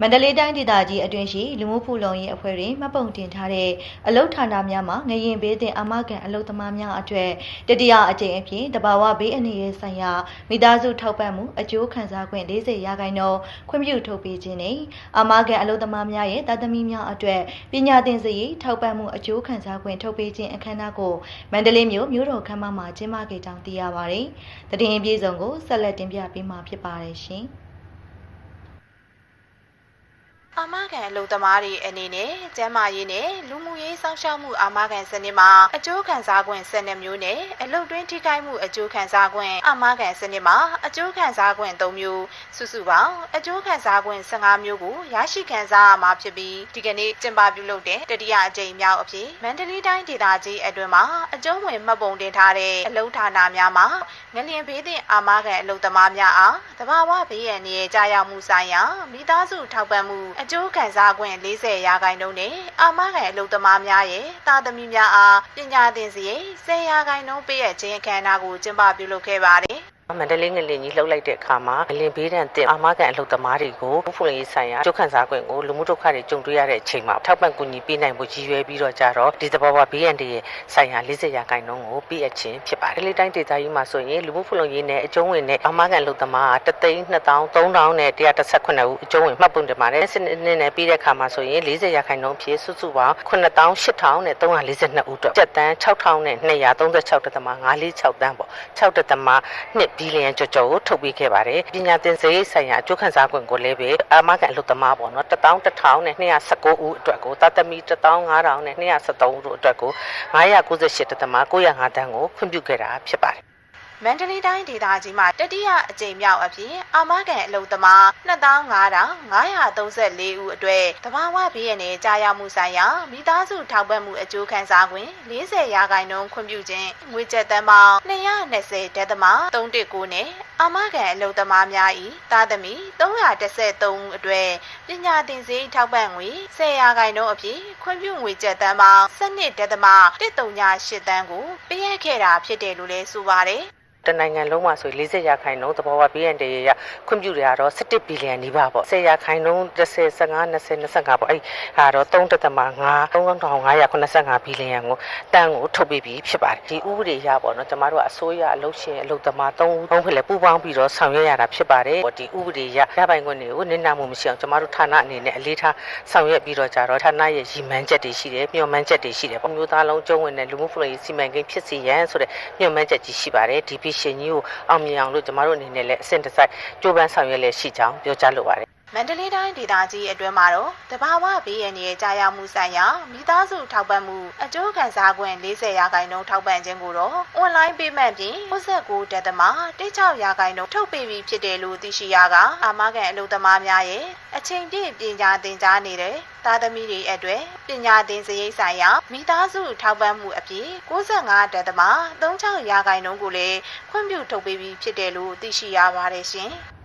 မန္တလေးတိုင်းဒေသကြီးအတွင်းရှိလူမှုဖူလုံရေးအဖွဲ့တွေမှတ်ပုံတင်ထားတဲ့အလုတ်ဌာနများမှာငရင်ဘေးတင်အာမခံအလုတ်သမားများအတွက်တတိယအကြိမ်အဖြစ်တဘာဝဘေးအနေရဲ့ဆိုင်ရာမိသားစုထောက်ပံ့မှုအကျိုးခံစားခွင့်40ရာခိုင်နှုန်းခွင့်ပြုထုတ်ပေးခြင်းနဲ့အာမခံအလုတ်သမားများရဲ့တာသမီများအတွက်ပညာသင်စရိတ်ထောက်ပံ့မှုအကျိုးခံစားခွင့်ထုတ်ပေးခြင်းအခမ်းအနားကိုမန္တလေးမြို့မြို့တော်ခမ်းမမှာကျင်းပခဲ့ကြောင်းသိရပါတယ်။တည်င်းအပြည့်စုံကိုဆက်လက်တင်ပြပေးမှာဖြစ်ပါတယ်ရှင်။ အာမခံအလုပ်သမားတွေအနေနဲ့ကျန်းမာရေးနဲ့လူမှုရေးစောင့်ရှောက်မှုအာမခံစနစ်မှာအကျိုးခံစား권စနစ်မျိုးနဲ့အလုပ်တွင်းထိခိုက်မှုအကျိုးခံစား권အာမခံစနစ်မှာအကျိုးခံစား권၃မျိုးစုစုပေါင်းအကျိုးခံစား권15မျိုးကိုရရှိခံစားရမှာဖြစ်ပြီးဒီကနေ့ကျင်းပပြုလုပ်တဲ့တတိယအကြိမ်မြောက်အဖြစ်မန္တလေးတိုင်းဒေသကြီးအတွင်းမှာအကျုံးဝင်မှတ်ပုံတင်ထားတဲ့အလုပ်ဌာနများမှာငလျင်ဘေးသင့်အာမခံအလုပ်သမားများအားတဘာဝဘေးရန်ရဲ့ကြာရောက်မှုဆိုင်ရာမိသားစုထောက်ပံ့မှုအ ကျိုးခံစား권40ရာခိုင်နှုန်းနဲ့အာမခံအလုပ်သမားများရဲ့တာသမီများအားပညာသင်စရိတ်10ရာခိုင်နှုန်းပေးရခြင်းအခမ်းအနားကိုကျင်းပပြုလုပ်ခဲ့ပါတယ်။ မန္တလေးငလင်ကြီးလှုပ်လိုက်တဲ့အခါမှာငလင်ဘေးဒဏ်တင်အာမခံအလုပ်သမားတွေကိုဖူလုံရေးဆိုင်ရာကျုပ်ခန်းစားခွင့်ကိုလူမှုဒုက္ခတွေကြုံတွေ့ရတဲ့အချိန်မှာထောက်ပံ့ကူညီပေးနိုင်ဖို့ရည်ရွယ်ပြီးတော့ကြတော့ဒီသဘောဝဘေးရန်တွေဆိုင်ရာ40ရာခိုင်နှုန်းကိုပေးအပ်ခြင်းဖြစ်ပါတယ်။ဒီလေးတိုင်းဒေသကြီးမှာဆိုရင်လူမှုဖူလုံရေးနဲ့အကျုံးဝင်တဲ့အာမခံအလုပ်သမားကတသိန်း2000 3000နဲ့118ဦးအကျုံးဝင်မှတ်ပုံတင်ပါတယ်။စနစ်နဲ့ပြီးတဲ့အခါမှာဆိုရင်40ရာခိုင်နှုန်းဖြစ်စုစုပေါင်း9000 8000နဲ့342ဦးအတွက်ကျပ်တန်း6000နဲ့236.546တန်းပေါ့6.2ဘီလီယံကျော်ကျော်ကိုထုတ်ပေးခဲ့ပါတယ်ပညာသင်စရိတ်ဆိုင်ရာအကျိုးခံစား권ကိုလည်းပဲအာမခံအလုပ်သမားပေါ့နော်11000နဲ့219ဦးအတွက်ကိုတသမီ15000နဲ့273ဦးတို့အတွက်ကို998.905တန်းကိုခွင့်ပြုခဲ့တာဖြစ်ပါတယ် မန္တလေးတိုင်းဒေသကြီးမှာတတိယအကြိမ်မြောက်အဖြစ်အာမခံအလုပ်သမား25,534ဦးအတွက်တဘာဝဘေးရန်နဲ့ကြာရောက်မှုဆိုင်ရာမိသားစုထောက်ပံ့မှုအကျိုးခံစား권40ရာခိုင်နှုန်းခွင့်ပြုခြင်းငွေကျပ်သန်းပေါင်း220ဒသမ319နဲ့အာမခံအလုပ်သမားများ၏တာသမီ313ဦးအတွက်ပညာသင်စရိတ်ထောက်ပံ့ငွေ10ရာခိုင်နှုန်းအဖြစ်ခွင့်ပြုငွေကျပ်သန်းပေါင်း12ဒသမ138တန်းကိုပေးအပ်ခဲ့တာဖြစ်တယ်လို့လည်းဆိုပါတယ် တနိုင်ငံလုံးမှာဆို40ရာခိုင်နှုန်းသဘောဝ BND ရခွင့်ပြုရတော့17ဘီလီယံနီးပါးပေါ့10ရာခိုင်နှုန်း30 15 20 25ပေါ့အဲ့ဟာတော့3.5 3585ဘီလီယံကိုတန်ကိုထုတ်ပေးပြီးဖြစ်ပါတယ်ဒီဥပဒေရပေါ့နော်ကျမတို့ကအစိုးရအလုပ်ရှင်အလုပ်သမား3ဦးသုံးဖက်လည်းပူးပေါင်းပြီးတော့ဆောင်ရွက်ရတာဖြစ်ပါတယ်ဒီဥပဒေရရပိုင်ခွင့်တွေကိုနစ်နာမှုမရှိအောင်ကျမတို့ဌာနအနေနဲ့အလေးထားဆောင်ရွက်ပြီးတော့ကြတော့ဌာနရဲ့ရည်မှန်းချက်တွေရှိတယ်မျှော်မှန်းချက်တွေရှိတယ်ပေါ့မျိုးသားလုံးကျုံးဝင်တဲ့လူမှုဖူလုံရေးစီမံကိန်းဖြစ်စီရန်ဆိုတဲ့မျှော်မှန်းချက်ကြီးရှိပါတယ်ဒီဖြစ်ရှင်ကြီးကိုအောင်မြင်အောင်လို့ကျမတို့အနေနဲ့လည်းအဆင့်တစ်စိုက်ကြိုးပမ်းဆောင်ရွက်လည်းရှိကြောင်းပြောကြားလိုပါတယ် မန္တလေးတိုင်းဒေသကြီးအတွင်းမှာတော့တဘာဝဘေးရန်ရဲ့ကြာရောက်မှုဆိုင်ရာမိသားစုထောက်ပံ့မှုအကျိုးခံစား권40ရာခိုင်နှုန်းထောက်ပံ့ခြင်းကိုတော့ online payment ဖြင့်69တက်သမ16ရာခိုင်နှုန်းထုတ်ပေးပြီးဖြစ်တယ်လို့သိရှိရကအာမခံအလုပ်သမားများရဲ့အချိန်ပြည့်ပညာသင်ကြားနေတဲ့သားသမီးတွေအတွက်ပညာသင်စရိတ်ဆိုင်ရာမိသားစုထောက်ပံ့မှုအဖြစ်65တက်သမ36ရာခိုင်နှုန်းကိုလည်းခွင့်ပြုထုတ်ပေးပြီးဖြစ်တယ်လို့သိရှိရပါတယ်ရှင်။